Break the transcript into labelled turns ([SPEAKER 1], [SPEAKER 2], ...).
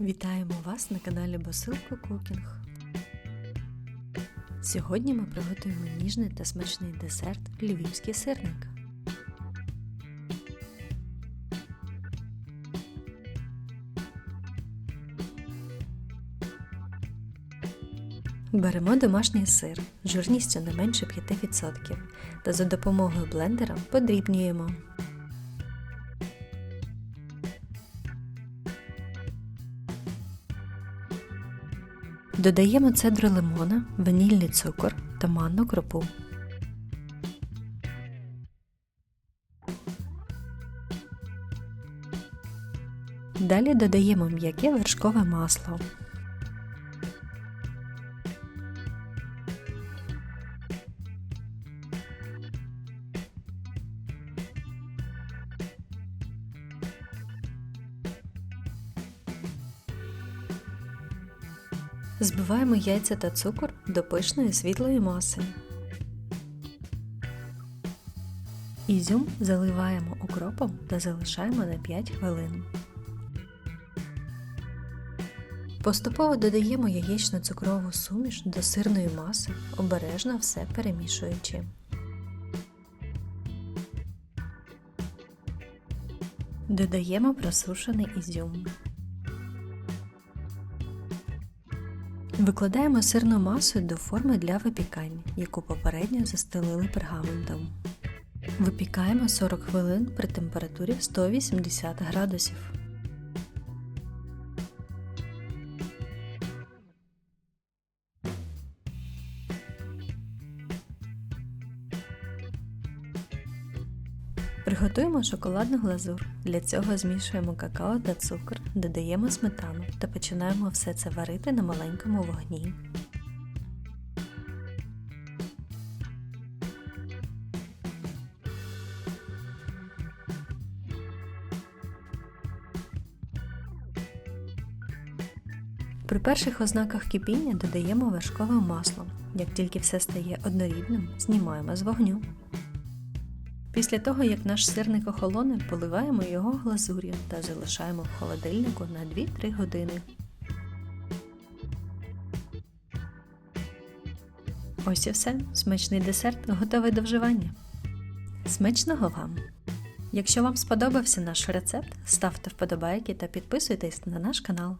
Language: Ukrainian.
[SPEAKER 1] Вітаємо вас на каналі Басилко Кукінг. Сьогодні ми приготуємо ніжний та смачний десерт львівський сирник. Беремо домашній сир жирністю не менше 5% та за допомогою блендера подрібнюємо. Додаємо цедру лимона, ванільний цукор та манну кропу. Далі додаємо м'яке вершкове масло. Збиваємо яйця та цукор до пишної світлої маси. Ізюм заливаємо укропом та залишаємо на 5 хвилин. Поступово додаємо яєчно-цукрову суміш до сирної маси, обережно все перемішуючи. Додаємо просушений ізюм. Викладаємо сирну масу до форми для випікання, яку попередньо застелили пергаментом. Випікаємо 40 хвилин при температурі 180 градусів. Приготуємо шоколадну глазур. Для цього змішуємо какао та цукор, додаємо сметану та починаємо все це варити на маленькому вогні. При перших ознаках кипіння додаємо вершкове масло. Як тільки все стає однорідним, знімаємо з вогню. Після того, як наш сирник охолоне, поливаємо його глазур'ю та залишаємо в холодильнику на 2-3 години. Ось і все. Смачний десерт готовий до вживання. Смачного вам! Якщо вам сподобався наш рецепт, ставте вподобайки та підписуйтесь на наш канал.